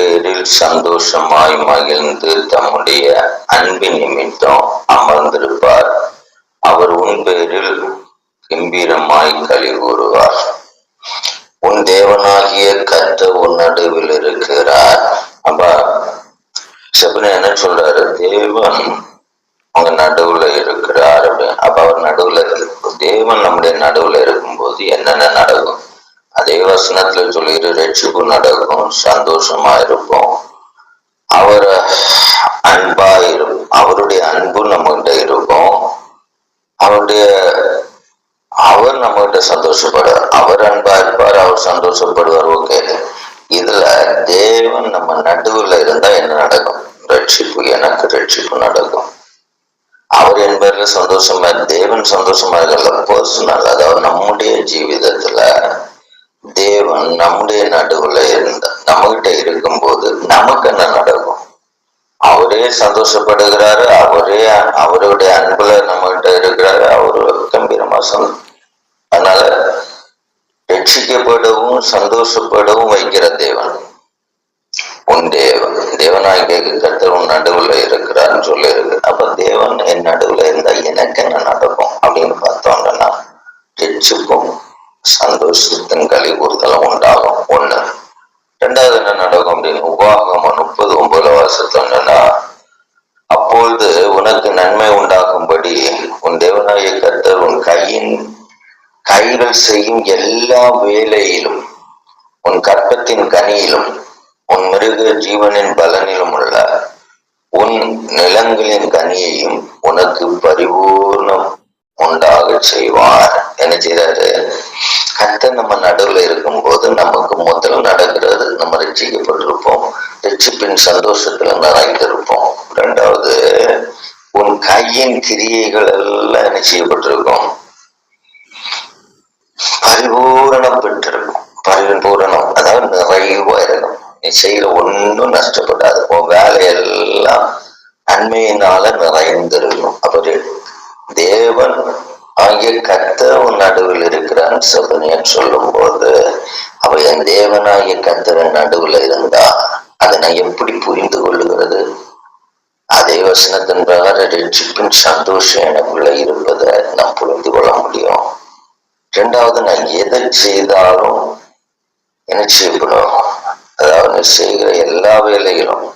பேரில் சந்தோஷமாய் மகிழ்ந்து தம்முடைய அன்பின் நிமித்தம் அமர்ந்திருப்பார். அவர் உன் பேரில் கம்பீரமாய் களி கூறுவார் உன் தேவனாகிய கத்த உன் நடுவில் இருக்கிறார். அப்ப செபனியா என்ன சொல்றாரு? தேவன் உங்க நடுவுல இருக்கிறார் அப்படின்னு. அப்ப அவர் நடுவுல இருக்கு. தேவன் நம்முடைய நடுவுல இருக்கும்போது என்னென்ன நடக்கும்? அதே வசனத்துல சொல்லிட்டு ரட்சிப்பு நடக்கும் சந்தோஷமா இருப்போம். அவர் அன்பா இருக்கும் அவருடைய அன்பு நம்மகிட்ட இருக்கும். அவருடைய அவர் நம்மகிட்ட சந்தோஷப்படுவார். அவர் அன்பா இருப்பார் அவர் சந்தோஷப்படுவார். ஓகே. இதுல தேவன் நம்ம நடுவுல இருந்தா என்ன நடக்கும்? ரட்சிப்பு எனக்கு ரட்சிப்பு நடக்கும். அவர் என்பதுல சந்தோஷமா தேவன் சந்தோஷமா இருக்கல பர்சனல் அதாவது நம்முடைய ஜீவிதத்துல தேவன் நம்முடைய நடுவுல இருந்த நம்மகிட்ட இருக்கும்போது நமக்கு என்ன நடக்கும்? அவரே சந்தோஷப்படுகிறாரு அவரே அவருடைய அன்புல நம்மகிட்ட இருக்கிறாரு அவரு கம்பீரமா சொன்ன அதனால ரட்சிக்கப்படவும் சந்தோஷப்படவும் வைக்கிற தேவன். உன் தேவன் தேவனாகிய கத்தர் உன் நடுவுல இருக்கிறான்னு சொல்லி இருக்கு அப்ப தேவன் என் நடுவுல இருந்தா எனக்கு என்ன நடக்கும் அப்படின்னு பார்த்தோம்னா ரட்சிப்பும். சந்தோஷத்தின் களி கூறுதலும் உண்டாகும். ஒண்ணு. ரெண்டாவது என்ன நடக்கும் அப்படின்னு? உபாகமம் முப்பது ஒன்பதுல வருஷத்துல என்னன்னா அப்பொழுது உனக்கு நன்மை உண்டாகும்படி உன் தேவனாகிய கர்த்தர் உன் கையின் கைகள் செய்யும் எல்லா வேலையிலும் உன் கற்பத்தின் கனியிலும் உன் மிருக ஜீவனின் பலனிலும் உள்ள உன் நிலங்களின் கனியையும் உனக்கு பரிபூர்ணம் உண்டாக செய்வார். என்ன செய்யறாரு கர்த்தர் நம்ம நடுவுல இருக்கும்போது நமக்கு முதல் நடக்கிறது நம்ம ரசிக்கப்பட்டிருப்போம் ரசிப்பின் சந்தோஷத்துல நிறைந்திருப்போம் ரெண்டாவது உன் கையின் கிரியைகள் எல்லாம் என்ன செய்யப்பட்டிருக்கும்? பரிபூரணம் பெற்றிருக்கும். பரிபூரணம் அதாவது நிறைவா இருக்கும் நீ செய்யற ஒன்றும் நஷ்டப்படாது. உன் வேலையெல்லாம் நன்மையினால நிறைந்திருக்கும். அப்படி தேவன் ஆகிய கத்த உன் நடுவில் இருக்கிறான் சபனியன் சொல்லும் போது அவ என் தேவனாகிய கர்த்தரின் நடுவில் இருந்தா அதை நான் எப்படி புரிந்து கொள்ளுகிறது? அதே வசனத்தின் பிரகார ரட்சிப்பின் சந்தோஷம் எனக்குள்ள இருப்பதை நான் புரிந்து கொள்ள முடியும். ரெண்டாவது நான் எதை செய்தாலும் என்ன செய்யப்படும்? அதாவது நான் செய்கிற எல்லா வேலைகளும்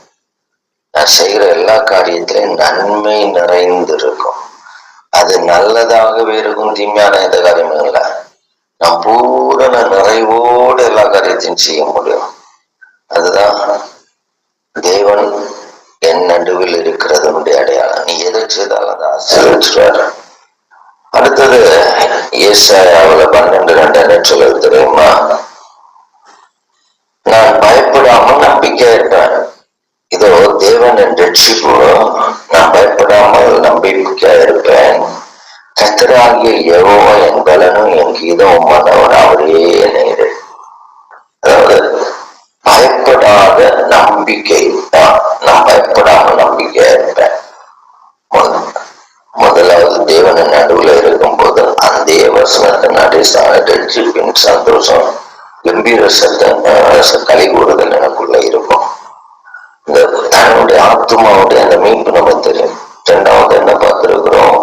நான் செய்கிற எல்லா காரியத்திலையும் நன்மை நிறைந்திருக்கும். அது நல்லதாகவே இருக்கும் தீமையான எந்த காரியமும் இல்லை. நாம் பூரண நிறைவோடு எல்லா காரியத்தையும் செய்ய முடியும். அதுதான் தேவன் என் நடுவில் இருக்கிறது அடையாளம். நீ எதை செய்தாலும் அதை ஆசீர்வச்சிருவார் அடுத்தது ஏசாயாவில் பன்னெண்டு ரெண்டு நேற்றில் தெரியுமா? நான் பயப்படாமல் நம்பிக்கை இருப்பேன் இதோ தேவன் என் ரட்சிப்பு நான் பயப்படாமல் நம்பிக்கையா இருப்பேன் கத்தராகிய யெகோவா என் பலனும் என் கீதமும் மன்னவன் அவரே என்னை அதாவது பயப்படாத நம்பிக்கை தான். நான் பயப்படாமல் நம்பிக்கையா இருப்பேன். முதலாவது தேவனின் நடுவுல இருக்கும்போது அந்த வசனத்தின் அடிസ്ഥാன ரட்சிப்பின் சந்தோஷம் கம்பீர சத்தம் கலை கூறுதல் எனக்குள்ள இருக்கும். ஆத்மாவுடைய அந்த மீட்பு நம்ம தெரியும் ரெண்டாவது என்ன பார்த்திருக்கிறோம்?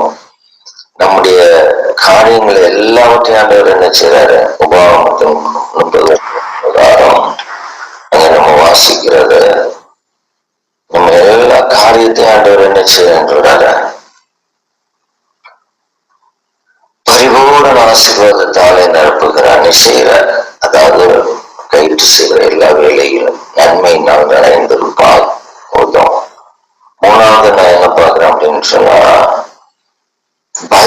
நம்முடைய காரியங்கள் எல்லாவற்றையும் ஆண்டவர் என்ன செய்யறாரு உபாகமத்தின் முப்பது அங்க நம்ம வாசிக்கிறது. நம்ம எல்லா காரியத்தையும் ஆண்டவர் என்ன செய்யறாரு பரிபூர்ண ஆசீர்வாதத்தாலே நிரப்புகிறார் செய்யற அதாவது கைட்டு செய்கிற எல்லா வேலையிலும் நன்மை நான் நிறைந்திருப்பால் போதும் மூணாவது நான் என்ன பார்க்கிறேன் அப்படின்னு சொன்னா பயம்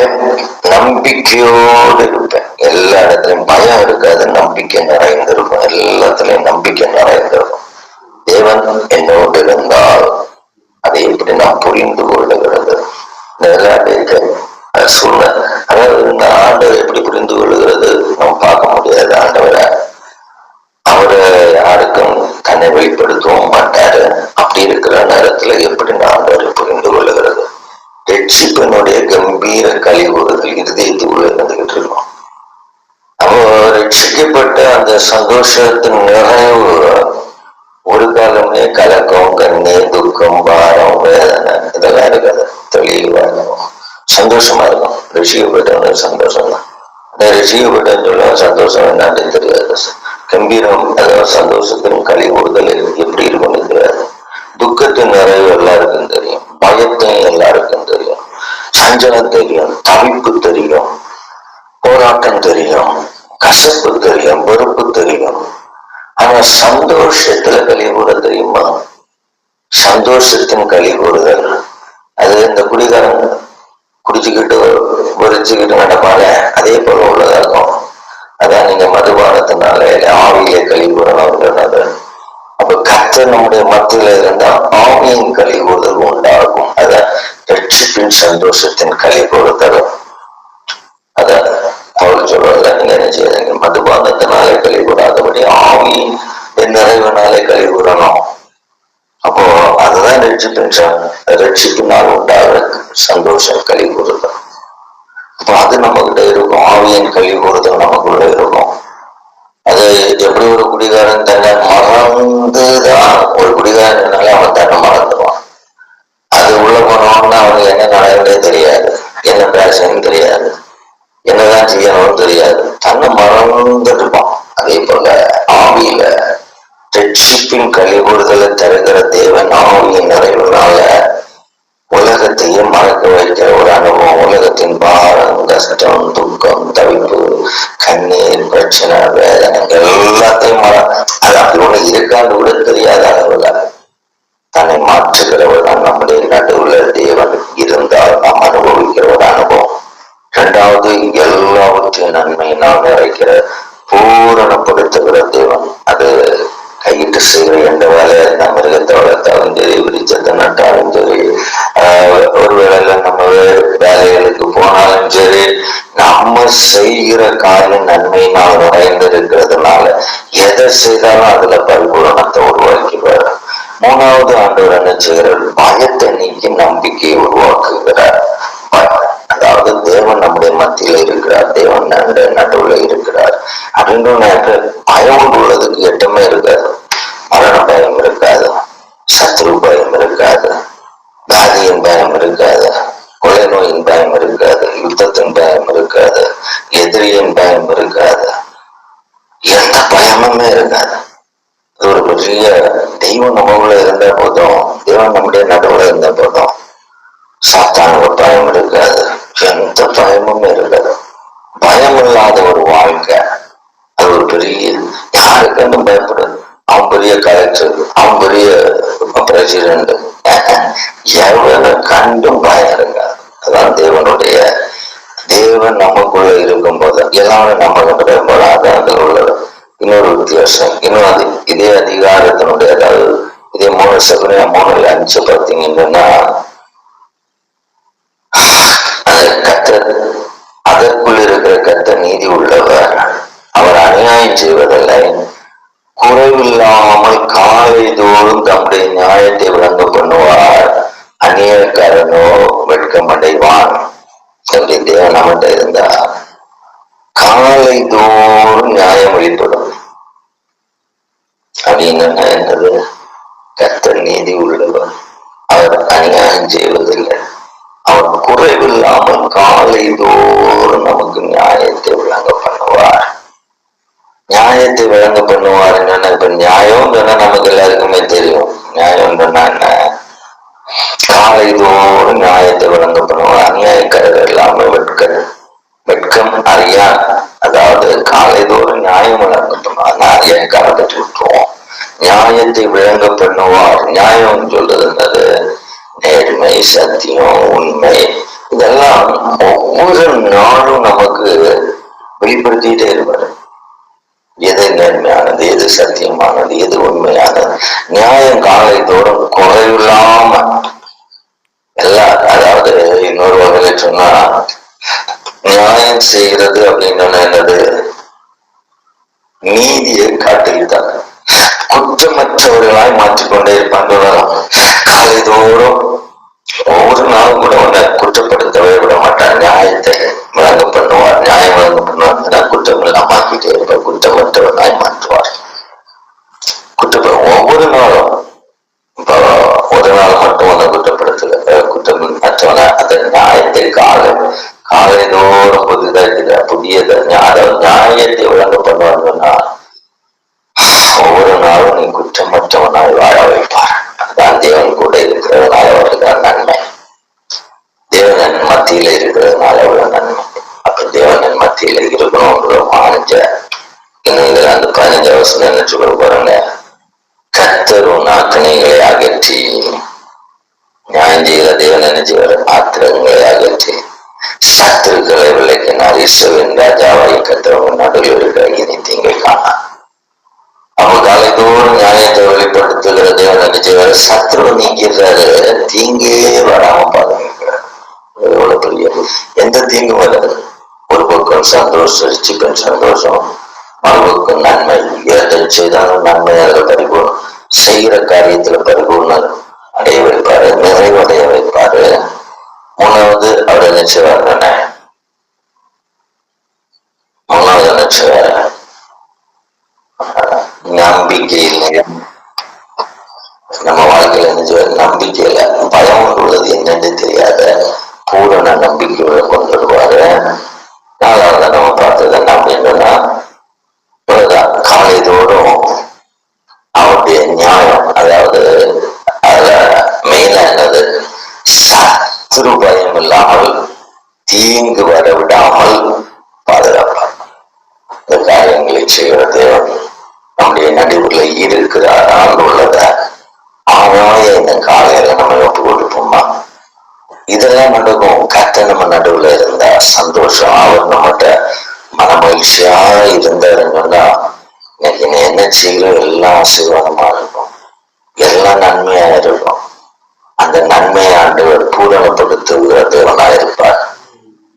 நம்பிக்கையோடு இருப்பேன் எல்லா இடத்துலயும் பயம் இருக்காது நம்பிக்கை நிறைந்திருக்கும். எல்லாத்துலயும் நம்பிக்கை நிறைந்திருக்கும். தேவன் என்னோடு இருந்தால் அதை எப்படி நான் புரிந்து கொள்ளுகிறது? இதெல்லாம் சூழ்நிலை அதாவது இந்த ஆண்டவர் எப்படி புரிந்து கொள்ளுகிறது? நம்ம பார்க்க முடியாது. ஆண்டவரை அவரு யாருக்கும் தன்னை வெளிப்படுத்தவும் மாட்டாரு. அப்படி இருக்கிற நேரத்துல எப்படி நான் ஆண்டவரை புரிந்து கொள்ளுகிறது? ரட்சிப்பினுடைய கம்பீர கழிவுகள் இருதயத்துக்குள்ளே இருந்துகிட்டு இருக்கும். அப்போ ரட்சிக்கப்பட்ட அந்த சந்தோஷத்தின் நிறைவு ஒரு காலமே கலக்கம் கண்ணீர் துக்கம் பாரம் வேதனை இதெல்லாம் இருக்காது. தெளிவா இருக்கும். சந்தோஷமா இருக்கும். ரசிக்கப்பட்டவங்க சந்தோஷம் தான் அந்த ரசிக்கப்பட்டவன்னு சந்தோஷம் என்னன்னு தெரியாது. கம்பீரம் அதாவது சந்தோஷத்தின் கழிவுறுதல் எப்படி இருக்கும்னு தெரியாது. துக்கத்தின் நிறைவு வஞ்சனம் தெரியும் தவிப்பு தெரியும் போராட்டம் தெரியும் கசப்பு தெரியும் வெறுப்பு தெரியும் ஆனா சந்தோஷத்துல களி கூட தெரியுமா? சந்தோஷத்தின் களி கூடுதல் அது இந்த குடிகாரங்க குடிச்சுக்கிட்டு வெறிச்சுக்கிட்டு நடப்பாங்க அதே போல உள்ளதாகும். அதான் நீங்க மதுபானத்தினால ஆவியிலே கழிவுறணும் கூறணும்ன்றது அப்ப கர்த்தர் நம்முடைய மத்தியில இருந்தா ஆவியின் களி கூடுதல் உண்டாகும். அத ரட்சிப்பின் சந்தோஷத்தின் களி கூறுதல் அதான் பவுல் சொல்றதுல நீங்க என்ன செய்யுங்க மதுபானத்தினாலே களி கூடாதபடி ஆவி நிறைவுனாலே களி கூறணும் அப்போ அதுதான் ரட்சிப்பின் ச- ரட்சிப்பினால் உண்டாகிற சந்தோஷம் களி கூறுதல் அப்போ அது நம்ம கிட்ட இருக்கும். ஆவியின் களி கூறுதல் நமக்குள்ள இருக்கும். அது எப்படி ஒரு குடிகாரன் தன்னை மறந்துதான் ஒரு குடிகாரனால அவன் தன்னை மறந்துடுவான். அது உள்ள போனோம்னா அவனுக்கு என்ன நடக்குதே தெரியாது என்ன பேசணும் தெரியாது என்னதான் செய்யணும்னு தெரியாது. தன்னை மறந்துருப்பான் அதே போல ஆவியில ரட்சிப்பின் கழிவுறுதலை தருகிற தேவன் ஆவியின் நிறைவுனால உலகத்தையே மறக்க வைக்கிற ஒரு அனுபவம் உலகத்தின் பாரம் கஷ்டம் துக்கம் தவிப்பு கண்ணீர் பிரச்சனை வேதனை எல்லாத்தையும் மற அது அப்படி ஒண்ணு இருக்கான்னு கூட தெரியாத அளவுல தன்னை மாற்றுகிறவர் தான் நம்முடைய நடுவுல தேவன் இருந்தால் நாம் அனுபவிக்கிற ஒரு அனுபவம். இரண்டாவது எல்லாவற்றையும் நன்மையினால் நிறைக்கிற பூரணப்படுத்துகிற தேவன். அது கையிட்டு செய்கிற எந்த வேலையா நம்ம மிருகத்தை வளர்த்தாலும் சரி விரிச்சத்தை நட்டாலும் சரி ஆஹ் ஒரு வேலையில நம்ம வே- வேலைகளுக்கு போனாலும் சரி நம்ம செய்கிற காரியம் நன்மையினால் நிறைந்து இருக்கிறதுனால எதை செய்தாலும் அதுல பரிபூரணத்தை உருவாக்கிறார் மூணாவது ஆண்டவர் என்ன செய்கிறார்? பயத்தை நீக்கி நம்பிக்கையை உருவாக்குகிறார். ப- அதாவது தேவன் நம்முடைய மத்தியில இருக்கிறார். தேவன் நடு நடுவுல இருக்கிறார். அப்படின்ற நேரத்துல பயம் உள்ளதுக்கு எட்டமே இருக்காது. மரண பயம் இருக்காது. சத்ரு பயம் இருக்காது. வியாதியின் பயம் இருக்காது. கொலை நோயின் பயம் இருக்காது. யுத்தத்தின் பயம் இருக்காது. எதிரியின் பயம் இருக்காது. எந்த பயமுமே இருக்காது. இது ஒரு பெரிய தெய்வம் நம்மளுள்ள இருந்த போதும். தெய்வம் நம்முடைய நடுவுல இருந்த போதும். சாத்தானுக்கு பயம் இருக்காது. எந்த பயமும் இருந்தது. பயம் இல்லாத ஒரு வாழ்க்கை. அது ஒரு பெரிய யாருக்குன்னு பயப்படுது அவன் பெரிய கலெக்டர் அவன் பெரிய பிரசிடண்ட் எவனை கண்டும் பயம் இருக்காது. அதான் தேவனுடைய தேவன் நமக்குள்ள இருக்கும் போது எல்லாமே நம்ம கிட்ட பயப்படாத அது உள்ளது. இன்னொரு வித்தியாசம் இன்னும் அது இதே அதிகாரத்தினுடைய அதாவது இதே மூணு சகுனியா மூணுல அஞ்சு பார்த்தீங்கன்னா என்ன என்றது கத்தர் நீதி உள்ளவர். அவர் அநியாயம் செய்வதில்லை. அவர் குறைவில்லாமல் காலை தோறும் நமக்கு நியாயத்தை விளங்க பண்ணுவார். நியாயத்தை விளங்க பண்ணுவார். என்னன்னா இப்ப நியாயம் சொன்னா நமக்கு எல்லாருக்குமே தெரியும். நியாயம் சொன்னா என்ன? காலை தோறும் நியாயத்தை விளங்க பண்ணுவார். அநியாயக்காரர் எல்லாமே வெட்க வெட்கம் அறியா அதாவது காலை தோறும் நியாயம் விளங்க பண்ணுவார் அநியாயக்காரத்தை விட்டுருவோம் நியாயத்தை விளங்க பண்ணுவார் நியாயம் சொல்றது நேர்மை சத்தியம் உண்மை. இதெல்லாம் ஒவ்வொரு நாளும் நமக்கு வெளிப்படுத்திட்டே இருப்பாரு எது நேர்மையானது எது சத்தியமானது எது உண்மையானது. நியாயம் காலை தோறும் குறைவில்லாம. எல்லா அதாவது இன்னொரு வகையில சொன்னா நியாயம் செய்கிறது அப்படின்னு என்னது? நீதியை காட்டுகிறார் குற்றமற்றவர்களாய் மாற்றிக்கொண்டே இருப்பாங்க காலை தோறும் ஒவ்வொரு நாளும் கூட உன்னை குற்றப்படுத்தவே விட மாட்டார் நியாயத்தை வழங்க பண்ணுவார் இருக்கிறதுனால வருகிற நன்மை தேவனன் மத்தியில இருக்கிறதுனால அவ்வளவு நன்மை? அப்ப தேவனன் மத்தியில இருக்கணும்ன்ற மாஞ்ச இதுல அந்த பதினஞ்சு வருஷம் நினைச்சு கொண்டு போறாங்க கத்தரும் நாக்கணைகளை அகற்றி ஞாயிறு தேவன் நினைச்சவர் ஆத்திரங்களை அகற்றி சத்துருக்களை விளக்கினார் இசுவின் ராஜாவை கத்தரவன் நடுவில் இருக்கிற இனி தீங்கை காணார் அவங்க காலைதோறும் நியாயத்தை வெளிப்படுத்துகிற தேவன் நினைச்சவர் சத்ரு நீங்கிறாரு தீங்கே வராம பாதுகாக்கிறார் எவ்வளவு பெரிய எந்த தீங்கும் வராது. ஒரு பக்கம் சந்தோஷம் சிக்கன் சந்தோஷம். மறுபக்கம் நன்மை. எதை செய்தாலும் நன்மை. அதில் பரிபூர்ணம் செய்கிற காரியத்துல பரிபூர்ணம் அடைய வைப்பாரு நிறைவடைய வைப்பாரு மூணாவது அவர் என்ன? தானே மூணாவது நினைச்சவர் நம்பிக்கை இல்லை நம்ம வாழ்க்கையில நம்பிக்கை இல்லை பயம் உள்ளது என்னன்னு தெரியாத பூரண நம்பிக்கையோட கொண்டு வருவாரு நாலாவது நம்ம பார்த்தது என்ன அப்படின்னா இவ்வளவுதான் காலைதோறும் அவருடைய நியாயம் அதாவது அதுல மெயினா என்னது? சத்துரு பயம் இல்லாமல் தீங்கு வர விடாமல் இதெல்லாம் நடக்கும். கத்த நம்ம நடுவுல இருந்தா சந்தோஷம். அவர் நம்மகிட்ட மன மகிழ்ச்சியா இருந்தாருங்கன்னா இன்னைக்கு என்ன செய்கிறோம் எல்லாம் ஆசீர்வாதமா இருக்கும். எல்லாம் நன்மையா இருக்கும். அந்த நன்மையை ஆண்டவர் பூரணப்படுத்துகிற தேவனா இருப்பார்.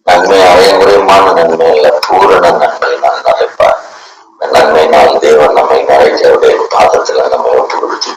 நன்மை அரைமுறையமான நன்மை இல்ல பூரண நன்மை நான் நினைப்பார். நன்மையினால் தேவன் நம்மை நிறைய பாதத்துல நம்ம ஒப்பு கொடுத்து